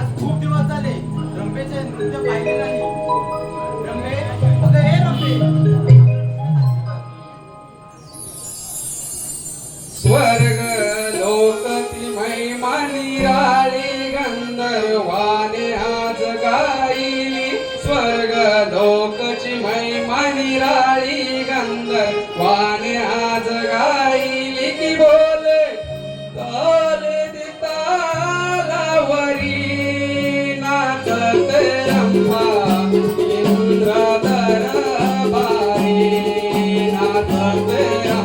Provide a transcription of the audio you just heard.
आज खूप दिवस झाले. रम्पेचे नृत्य पाहिले नाही. हे स्वर्ग लोक ती महिमानी राळी गंधर्वाने आज गाईली स्वर्ग राळी गंधर्वाने आज गाईली की बोल? Yeah.